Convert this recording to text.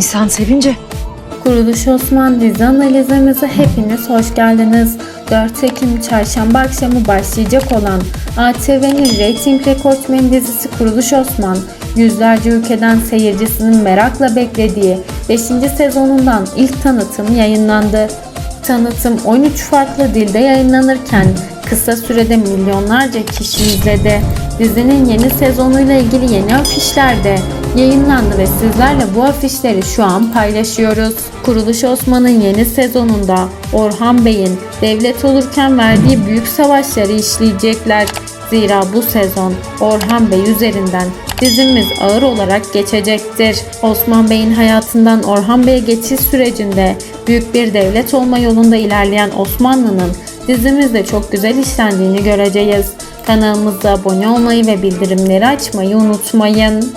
İnsan sevince Kuruluş Osman dizi analizimize hepiniz hoş geldiniz. 4 Ekim çarşamba akşamı başlayacak olan ATV'nin reyting rekortmeni dizisi Kuruluş Osman, yüzlerce ülkeden seyircisinin merakla beklediği 5. sezonundan ilk tanıtım yayınlandı. Tanıtım 13 farklı dilde yayınlanırken kısa sürede milyonlarca kişi izledi. Dizinin yeni sezonuyla ilgili yeni afişler yayınlandı ve sizlerle bu afişleri şu an paylaşıyoruz. Kuruluş Osman'ın yeni sezonunda Orhan Bey'in devlet olurken verdiği büyük savaşları işleyecekler. Zira bu sezon Orhan Bey üzerinden dizimiz ağır olarak geçecektir. Osman Bey'in hayatından Orhan Bey'e geçiş sürecinde büyük bir devlet olma yolunda ilerleyen Osmanlı'nın dizimizde çok güzel işlendiğini göreceğiz. Kanalımıza abone olmayı ve bildirimleri açmayı unutmayın.